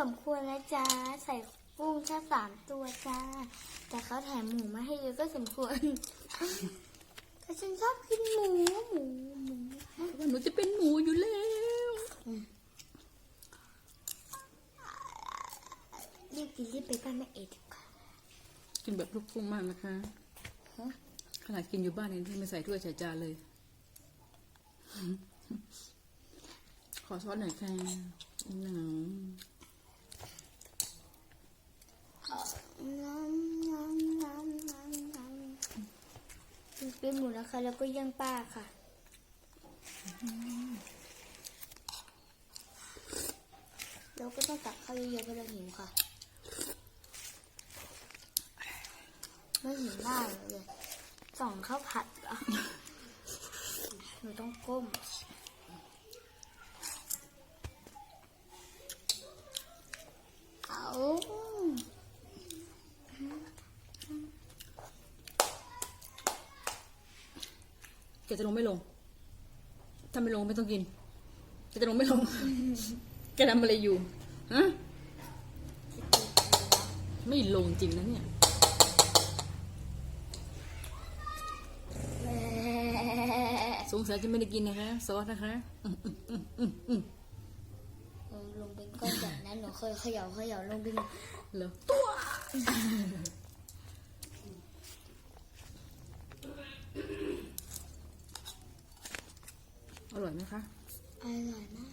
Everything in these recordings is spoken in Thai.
สมควรนะจ๊ะใส่กุ้งแค่สามตัวจ้า แต่เขาแถมหมูมาให้เยอะก็สมควร แต่ฉันชอบกินหมูหมูหมูว่าหนูจะเป็นหมูอยู่แล้วรีบกินรีบไปบ้านแม่เอดีกว่ากินแบบลูกทุ่งมากนะคะฮะขนาดกินอยู่บ้านเองที่ไม่ใส่ถ้วยใส่จานเลย ขอซอสหน่อยค่ะหนัง น้ำน้ำน้ำน้ำน้ำเป็น หมูนะคะ แล้วก็ย่างป้าค่ะเราก็ต้องตักข้าวเยอะๆเพราะเราหิวค่ะ ไม่เห็นหน้าหนูเลยส่องข้าวผัดอะหนูต้องก้ม เอา แกจะลงไม่ลงถ้าไม่ลงไม่ต้องกินแกจะลงไม่ลงแกทำอะไรอยู่ฮะไม่ลงจริงนะเนี่ยสงสัยจะไม่ได้กินนะคะซอสนะคะอืมอืมอืมอืมอืมหนูลงเป็นก้อนแบบนั้นหนูเคยเขย่าเขย่าลงเป็นเหรอตัว อร่อยไหมคะ อร่อยมาก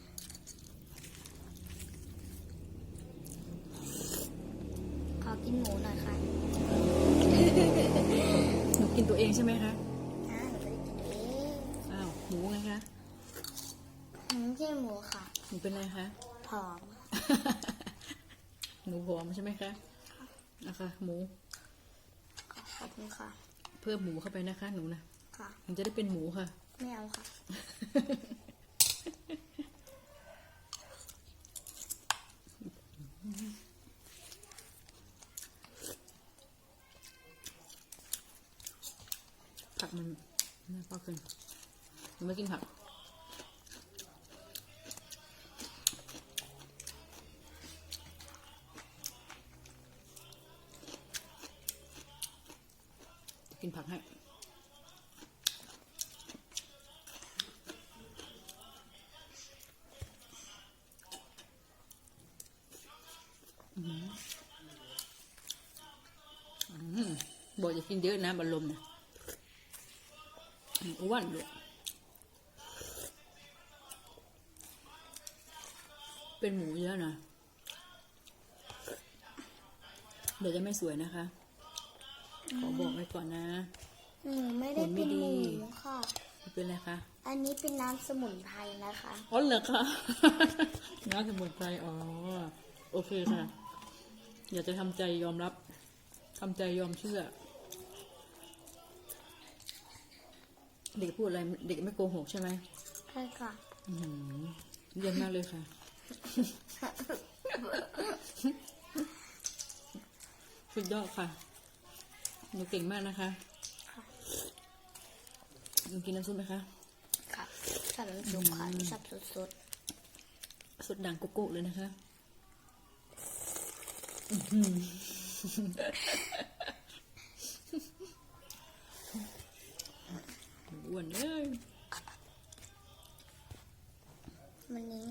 ขอกินหมูหน่อยค่ะหนูกินตัวเองใช่ไหมคะอ่าหนูไม่ได้กินเองอ้าวหมูไงคะหนูไม่ใช่หมูค่ะ หนูเป็นอะไรคะ ผอม หนูผอมใช่ไหมคะนะคะหมู ขอบคุณค่ะ เพิ่มหมูเข้าไปนะคะ หนูนะค่ะ มันจะได้เป็นหมูค่ะ ไม่เอาค่ะ ผักมันน่าปอกเกินหนูไม่กินผัก กินผักให้ อืม บอกจะกินเยอะนะบอลลมนะอืมอ้วนด้วยเป็นหมูเยอะนะ เดี๋ยวจะไม่สวยนะคะ ขอบอกไว้ก่อนนะหนูไม่ได้เป็นหมูค่ะไม่เป็นไรคะ อันนี้เป็นน้ำสมุนไพรนะคะ อ๋อเหรอคะ น้ำสมุนไพร อ๋อ โอเคค่ะ อยากจะทำใจยอมรับ ทำใจยอมเชื่อ เด็กพูดอะไร เด็กไม่โกหกใช่ไหมใช่ค่ะอื้อหือเยี่ยมมากเลยค่ะ สุดยอดค่ะ หนูเก่งมากนะคะค่ะหนูกินน้ำซุปไหมคะค่ะชอบน้ำซุปค่ะชอบสดสุดดังโกโก้เลยนะคะ อื้ วนเลยๆวันนี้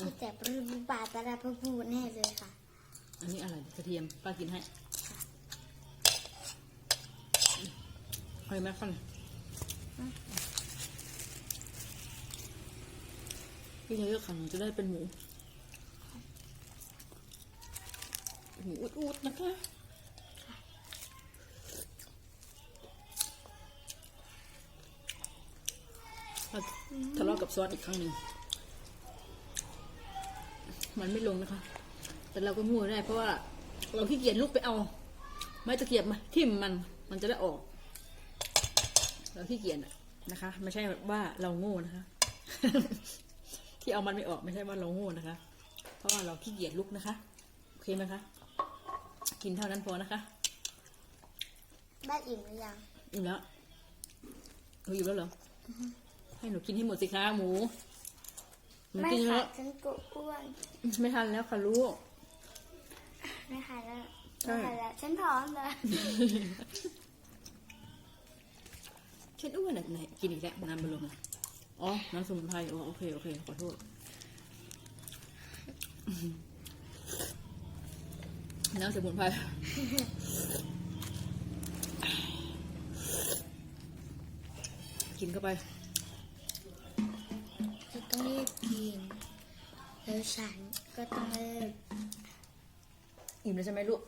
มีแต่ปรูบาตาราพบูแน่เลยค่ะ อันนี้อะไรกระเทียมป้ากินให้หอยแมคคนพี่เยอะๆค่ะหนูจะได้เป็นหมู หมูอุดๆนะคะ ทะเลาะกับซอสอีกครั้งหนึ่ง มันไม่ลงนะคะ แต่เราก็งูได้ เพราะว่าเราขี้เกียจลุกไปเอา ไม้ตะเกียบมาทิ่มมัน มันจะได้ออก เราขี้เกียจอะนะคะ ไม่ใช่ว่าเราโง่นะคะ ที่เอามันไม่ออกไม่ใช่ว่าเราโง่นะคะ เพราะว่าเราขี้เกียจลุกนะคะ โอเคไหมคะ กินเท่านั้นพอนะคะบ้านอิ่มหรือยัง อิ่มแล้วหนูอิ่มแล้วเหรออ ให้หนูกินให้หมดสิคะหมูหนูมันไม่กินเยค่ะอะฉันกลัวอ้วนไม่ทันแล้วค่ะลูก ไม่ค่ะแล้วใช่ ไม่ค่ะแล้วฉันพร้อมแล้วฉันอ้วนแบบไหนกินอีกแล้วน้ำบอลลูนอะอ๋อ น้ำสมุนไพรอ๋อโอเค โอเค ขอโทษ น้ำสมุนไพร กินเข้าไป แล้วฉันก็ต้องเลิกอิ่มแล้วใช่ไหมลูก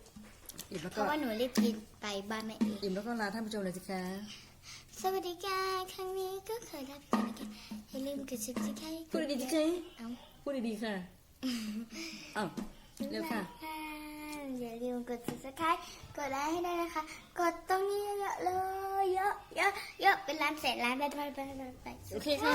อิ่มแล้วเพก็ราะว่าหนูรีบกินไปบ้านแม่เองอิ่มแล้วก็ลาท่านผู้ชมเลยสิคะสวัสดีค่ะครั้งนี้ก็เคยรับกันนะคะอย่าลืมกด subscribe พูดดีๆสิคะเอ้าพูดดีๆค่ะอ้าวเร็วค่ะ อย่าลืมกด subscribe กดไลค์ให้ได้นะคะ กดตรงนี้เยอะๆเลย เยอะเยอะเยอะเป็นล้านแสนล้านไปไปไปไปไป โอเคค่ะ